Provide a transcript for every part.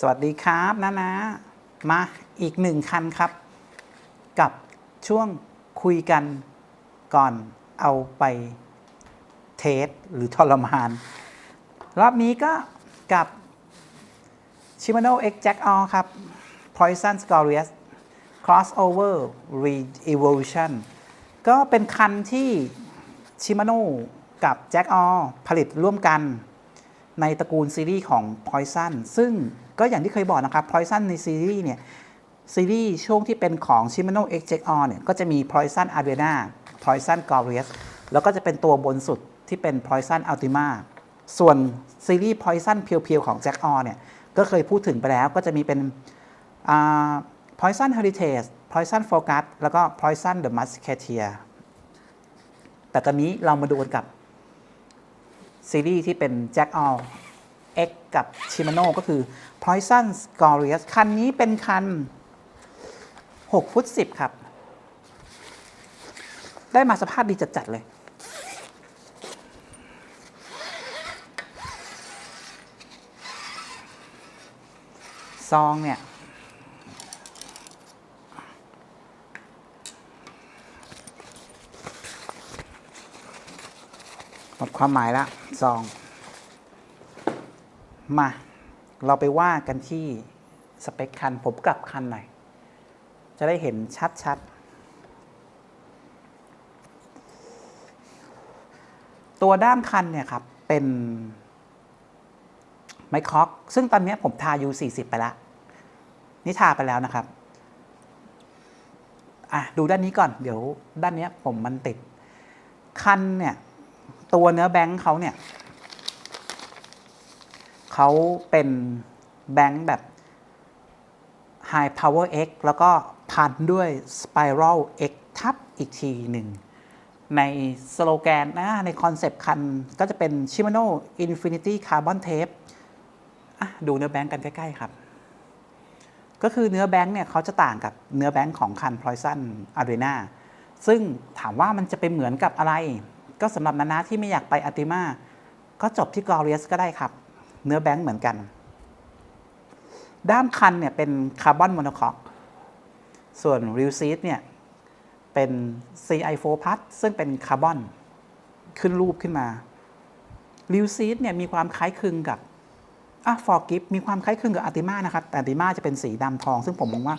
สวัสดีครับนะนะมาอีกหนึ่งคันครับ กับช่วงคุยกันก่อนเอาไปเทสหรือทรมาน รอบนี้ก็กับ Shimano X Jack All ครับ Poison Scorious Crossover Re-Evolution ก็เป็นคันที่ Shimano กับ Jack All ผลิตร่วมกันในตระกูลซีรีส์ของ Poison ซึ่ง ก็อย่างที่เคยบอกนะครับ Poison ในซีรีส์เนี่ยซีรีส์ช่วงที่เป็นของ Shimano X Jack On เนี่ยก็จะมี Poison Arena Poison Glorious แล้วก็จะเป็นตัวบนสุดที่เป็น Poison Ultima ส่วนซีรีส์ Poison เพียวๆของ Jack On เนี่ยก็เคยพูดถึงไปแล้วก็จะมีเป็นพอ่า Poison Heritage Poison Focus แล้วก็ Poison The Musketeer แต่ตอนนี้เรามาดูกันกับซีรีส์ที่เป็น Jack All X กับ Shimano ก็คือ Poison Glorious คันนี้เป็นคัน 6 ฟุต 10 ครับ ได้มาสภาพดีจัด ๆ เลยซองเนี่ย หมดความหมายละซอง มา เราไปว่ากันที่สเปคคัน ผมกลับคันหน่อย จะได้เห็นชัดๆ ตัวด้ามคันเนี่ยครับ เป็นไมคอกซึ่งตอนนี้ผมทา U40 ไปแล้ว นี่ทาไปแล้วนะครับ อะ ดูด้านนี้ก่อน เดี๋ยวด้านนี้ผมมันติด คันเนี่ย ตัวเนื้อแบงค์เขาเนี่ย เขาเป็นแบงค์แบบ High Power X แล้วก็พันด้วย Spiral X ทับอีกทีหนึ่ง ในสโลแกนนะในคอนเซปต์คันก็จะเป็น Shimano Infinity Carbon Tape ดูเนื้อแบงค์กันใกล้ ๆ ครับ ก็คือเนื้อแบงค์เนี่ยเขาจะต่างกับเนื้อแบงค์ของคัน Poison Arena ซึ่งถามว่ามันจะไปเหมือนกับอะไร ก็สำหรับนานาที่ไม่อยากไปอัติมาก็จบที่ Glorious ก็ได้ครับ เนื้อแบงค์เหมือนกัน ด้ามคันเนี่ยเป็นคาร์บอนโมโนคอกส่วนริวซีดเนี่ยเป็น CI4 Plus ซึ่งเป็นคาร์บอนขึ้นรูปขึ้นมาริวซีดเนี่ยมีความคล้ายคลึงกับอะฟอร์กิฟมีความคล้ายคลึงกับอัติมานะครับ แต่อัติมาจะเป็นสีดำทอง ซึ่งผมมองว่า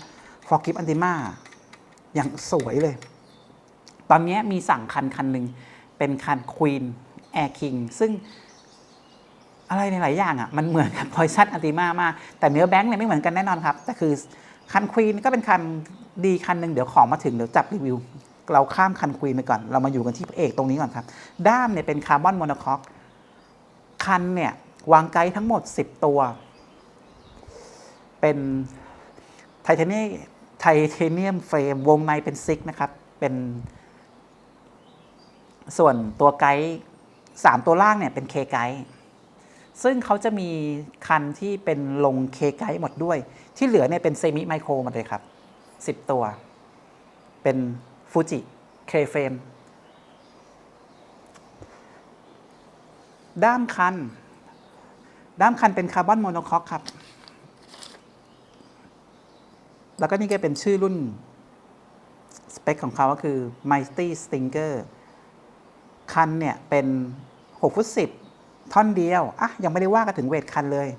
ฟอร์กิฟอัติมาอย่างสวยเลย ตอนนี้มีสั่งคันคันหนึ่งเป็นคัน Queen Air King ซึ่ง อะไรในหลายอย่างอะมันเหมือนกับ Poison Ultima มาก แต่เนื้อแบงค์เนี่ยไม่เหมือนกันแน่นอนครับ แต่คือคัน Queen ก็เป็นคันดีคันหนึ่งเดี๋ยวของมาถึงเดี๋ยวจับรีวิว เราข้ามคัน Queen ไปก่อน เรามาอยู่กันที่เอกตรงนี้ก่อนครับ ด้ามเนี่ยเป็นคาร์บอนโมโนคอกคันเนี่ยวางไกด์ทั้งหมด 10 ตัว เป็นไทเทเนียมไทเทเนียมเฟรมวงในเป็นซิกนะครับ เป็น ส่วนตัวไกด์สามตัวล่างเนี่ยเป็นเคไกด์ ซึ่งเขาจะมีคันที่เป็นลงเคไกด์หมดด้วย ที่เหลือเนี่ยเป็นเซมิไมโครหมดเลยครับ 10 ตัว เป็นฟูจิเคเฟรมด้ามคัน ด้ามคันเป็นคาร์บอนโมโนคอกครับ แล้วก็นี่ก็เป็นชื่อรุ่น สเปคของเขาก็คือ Mighty Stinger คันเนี่ยเป็น 6 ฟุต 10 ท่อนเดียวอะยังไม่ได้ว่ากันถึงเวทคันเลย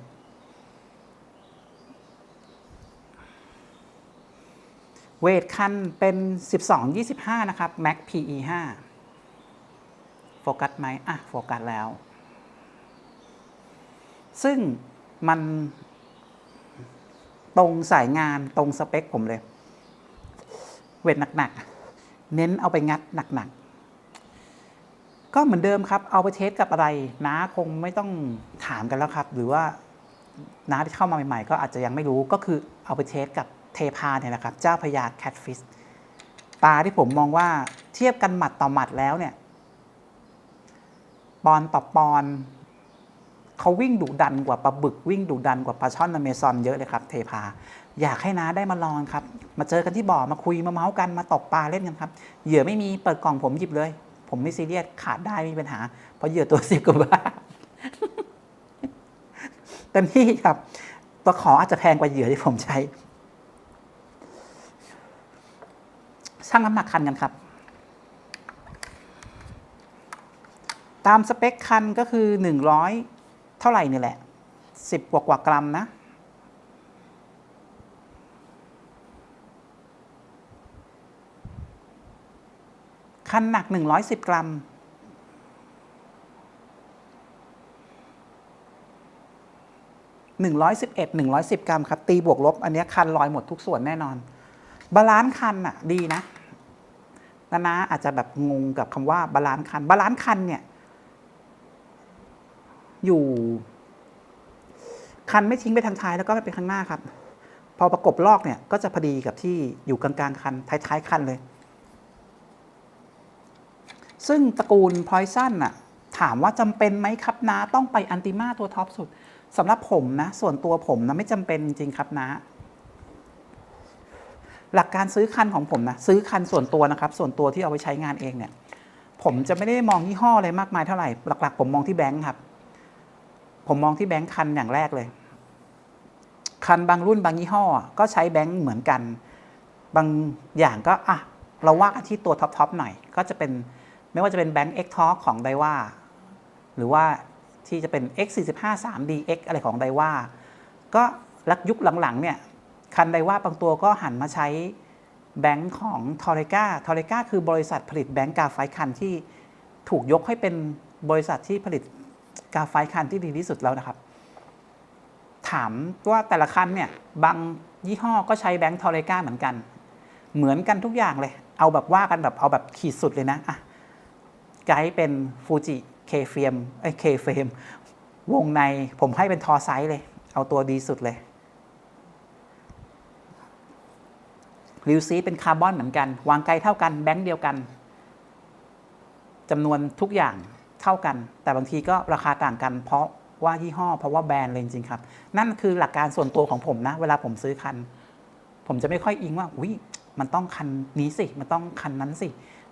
เวทคันเป็น 12-25 นะครับ Max PE 5โฟกัสไหมอะโฟกัสแล้ว ซึ่งมันตรงสายงานตรงสเปคผมเลย เวทหนักๆ เน้นเอาไปงัดหนักๆ ก็เหมือนเดิมครับ เอาไปเทสกับอะไรน้าคงไม่ต้องถามกันแล้วครับ หรือว่าน้าที่เข้ามาใหม่ๆ ก็อาจจะยังไม่รู้ก็คือเอาไปเทสกับเทพาเนี่ยนะครับ เจ้าพญาแคทฟิสปลาที่ผมมองว่าเทียบกันหมัดต่อหมัดแล้วเนี่ย ปอนต่อปอนเขาวิ่งดุดันกว่าปลาบึกวิ่งดุดันกว่าปลาช่อนอเมซอนเยอะเลยครับ เทพา อยากให้น้าได้มาลองครับ มาเจอกันที่บ่อมาคุยมาเมาส์กันมาตกปลาเล่นกันครับเหยื่อไม่มีเปิดกล่องผมหยิบเลย ผมไม่ซีเรียสขาดได้ไม่มีปัญหา เพราะเหยื่อตัวสิบกว่าบาทแต่นี่ครับ ตัวขออาจจะแพงกว่าเหยื่อที่ผมใช้ชั่งน้ำหนักคันกันครับ ตามสเปคคันก็คือ 100 เท่าไหร่นี่แหละ 10 กว่ากว่ากรัมนะ คันหนัก 110 กรัม 111 110 กรัมครับ ตีบวกลบ อันนี้คันลอยหมดทุกส่วนแน่นอน บาลานซ์คันอะดีนะนานาอาจจะแบบงงกับคำว่าบาลานซ์คัน บาลานซ์คันเนี่ย อยู่ คันไม่ทิ้งไปทางท้ายแล้วก็ไม่ไปข้างหน้าครับ พอประกบลอกเนี่ย ก็จะพอดีกับที่อยู่กลางๆคันท้ายๆคันเลย ซึ่งตระกูลพอยซันน่ะถามว่าจำเป็นไหมครับนะต้องไปอันติมาตัวท็อปสุดสำหรับผมนะ ส่วนตัวผมนะไม่จำเป็นจริงครับนะ หลักการซื้อคันของผมนะซื้อคันส่วนตัวนะครับ ส่วนตัวที่เอาไปใช้งานเองเนี่ย ผมจะไม่ได้มองยี่ห้ออะไรมากมายเท่าไหร่หลัก ๆ ผมมองที่แบงค์ครับ ผมมองที่แบงค์คันอย่างแรกเลย คันบางรุ่นบางยี่ห้อ ก็ใช้แบงค์เหมือนกัน บางอย่างก็อะเราว่ากันที่ตัวท็อปๆหน่อยก็จะเป็น ไม่ว่าจะเป็นแบงค์ X Talk ของไดว่าหรือว่าที่จะเป็น X45 3DX อะไรของไดว่าก็ลักยุคหลังๆเนี่ยคันไดว่าบางตัวก็หันมาใช้แบงค์ของทอร์เรกาทอร์เรกาคือบริษัทผลิตแบงค์กาไฟคันที่ถูกยกให้เป็นบริษัทที่ผลิตกาไฟคันที่ดีที่สุดแล้วนะครับ ถามว่าแต่ละคันเนี่ยบางยี่ห้อก็ใช้แบงค์ทอร์เรกาเหมือนกัน เหมือนกันทุกอย่างเลย เอาแบบว่ากันแบบเอาแบบขีดสุดเลยนะอะ ไกด์เป็นฟูจิเคเฟียมไอ้เคเฟมวงในผมให้เป็นทอไซส์เลย เอาตัวดีสุดเลยริวซีเป็นคาร์บอนเหมือนกัน วางไกลเท่ากันแบงค์เดียวกันจำนวนทุกอย่างเท่ากัน แต่บางทีก็ราคาต่างกัน เพราะว่ายี่ห้อ เพราะว่าแบรนด์เลยจริงๆครับ นั่นคือหลักการส่วนตัวของผมนะ เวลาผมซื้อคัน ผมจะไม่ค่อยอิงว่าอุ้ยมันต้องคันนี้สิ มันต้องคันนั้นสิ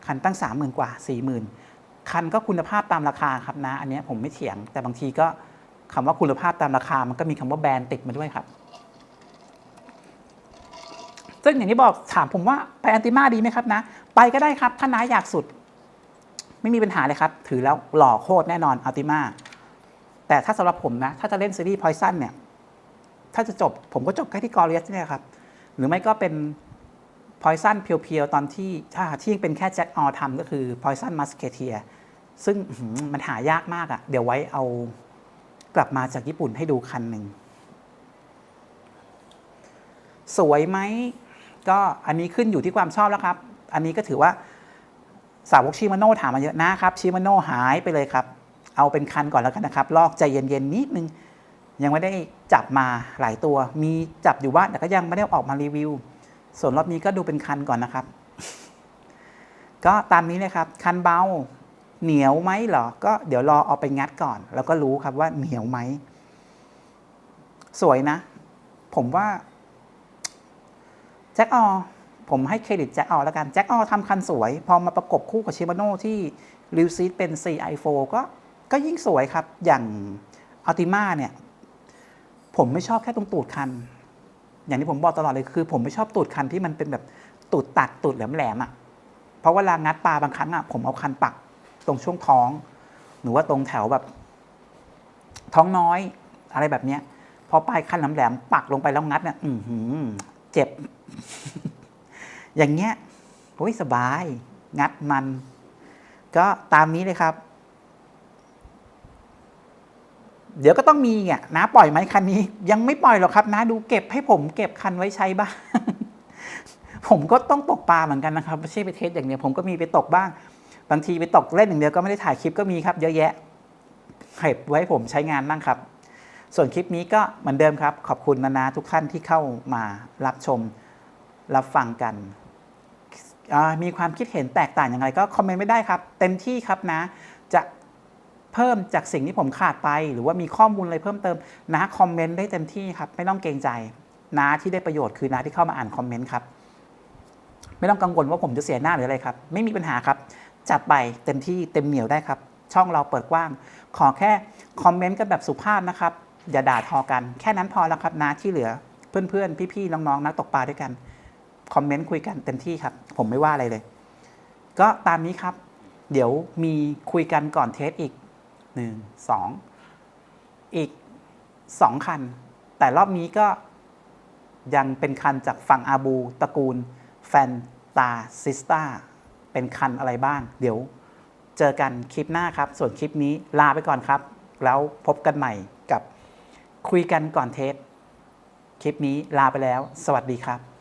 คันตั้งสามหมื่นกว่าสี่หมื่น คันก็คุณภาพตามราคาครับนะ อันนี้ผมไม่เถียง แต่บางทีก็คำว่าคุณภาพตามราคา มันก็มีคำว่าแบรนด์ติดมาด้วยครับ ซึ่งอย่างที่บอกถามผมว่าไปอันติมาดีไหมครับนะ ไปก็ได้ครับ ถ้าน้าอยากสุด ไม่มีปัญหาเลยครับ ถือแล้วหล่อโคตรแน่นอนอัลติมาแต่ถ้าสำหรับผมนะ ถ้าจะเล่นซีรีส์พอยซันเนี่ย ถ้าจะจบผมก็จบแค่ที่กอริเอสเนี่ยครับ หรือไม่ก็เป็น พอยซันเพียวๆ ตอนที่ถ้าที่เป็นแค่แจ็คออทำก็คือพอยซันมัสเคเทียซึ่งมันหายากมากอะ่ะ เดี๋ยวไว้เอากลับมาจากญี่ปุ่นให้ดูคันหนึ่ง สวยไหม ก็อันนี้ขึ้นอยู่ที่ความชอบแล้วครับ อันนี้ก็ถือว่าสาวกชิมาโน่ถามมาเยอะนะครับชิมาโน่หายไปเลยครับ เอาเป็นคันก่อนแล้วกันนะครับ ลอกใจเย็นๆนิดนึง ยังไม่ได้จับมาหลายตัว มีจับอยู่บ้างแต่ก็ยังไม่ได้ออกมารีวิว ส่วนรอบนี้ก็ดูเป็นคันก่อนนะครับ ก็ตามนี้เลยครับ คันเบาเหนียวไหมเหรอ ก็เดี๋ยวรอเอาไปงัดก่อน แล้วก็รู้ครับว่าเหนียวไหม สวยนะ ผมว่าแจ็คออผมให้เครดิตแจ็คออแล้วกัน แจ็คออทำคันสวย พอมาประกบคู่กับชิมาโน่ที่ริวซีดเป็น CI4 ก็ก็ยิ่งสวยครับ อย่างอัลติมาเนี่ย ผมไม่ชอบแค่ตรงตูดคัน อย่างที่ผมบอกตลอดเลยคือ ผมไม่ชอบตูดคันที่มันเป็นแบบตูดตัดตูดแหลมๆอะ เพราะเวลางัดปลาบางครั้งอะผมเอาคันปักตรงช่วงท้อง หรือว่าตรงแถวแบบ ท้องน้อย อะไรแบบเนี้ย พอปลายคันแหลมๆปักลงไปแล้วงัดเนี่ยอือหือเจ็บ อย่างเงี้ยโอ้ยสบาย งัดมัน ก็ตามนี้เลยครับ เดี๋ยวก็ต้องมีอะนะปล่อยไหมคันนี้ ยังไม่ปล่อยหรอกครับนะดูเก็บให้ผมเก็บคันไว้ใช้บ้าง ผมก็ต้องตกปลาเหมือนกันนะครับไม่ใช่ไปเทสอย่างเดียวผมก็มีไปตกบ้าง บางทีไปตกเล่นอย่างเดียวก็ไม่ได้ถ่ายคลิปก็มีครับเยอะแยะเก็บไว้ผมใช้งานบ้างครับ ส่วนคลิปนี้ก็เหมือนเดิมครับ ขอบคุณนานาทุกท่านที่เข้ามารับชมรับฟังกันมีความคิดเห็นแตกต่างอย่างไรก็คอมเมนต์ไม่ได้ครับ เต็มที่ครับนะ จะ เพิ่มจากสิ่งที่ผมขาดไป หรือว่ามีข้อมูลอะไรเพิ่มเติมนะคอมเมนต์ได้เต็มที่ครับ ไม่ต้องเกรงใจนะที่ได้ประโยชน์คือนะที่เข้ามาอ่านคอมเมนต์ครับไม่ต้องกังวลว่าผมจะเสียหน้าหรืออะไรครับ ไม่มีปัญหาครับจัดไปเต็มที่เต็มเหนียวได้ครับ ช่องเราเปิดกว้าง ขอแค่คอมเมนต์กันแบบสุภาพนะครับ อย่าด่าทอกัน แค่นั้นพอแล้วครับนะที่เหลือเพื่อนๆ พี่ๆ น้องๆ นักตกปลาด้วยกัน คอมเมนต์คุยกันเต็มที่ครับ ผมไม่ว่าอะไรเลย ก็ตามนี้ครับ เดี๋ยวมีคุยกันก่อนเทสอีก หนึ่งสองอีกสองคัน แต่รอบนี้ก็ยังเป็นคันจากฝั่งอาบูตระกูล แฟนตาซิสตาเป็นคันอะไรบ้าง เดี๋ยวเจอกันคลิปหน้าครับ ส่วนคลิปนี้ลาไปก่อนครับ แล้วพบกันใหม่กับคุยกันก่อนเทสคลิปนี้ลาไปแล้ว สวัสดีครับ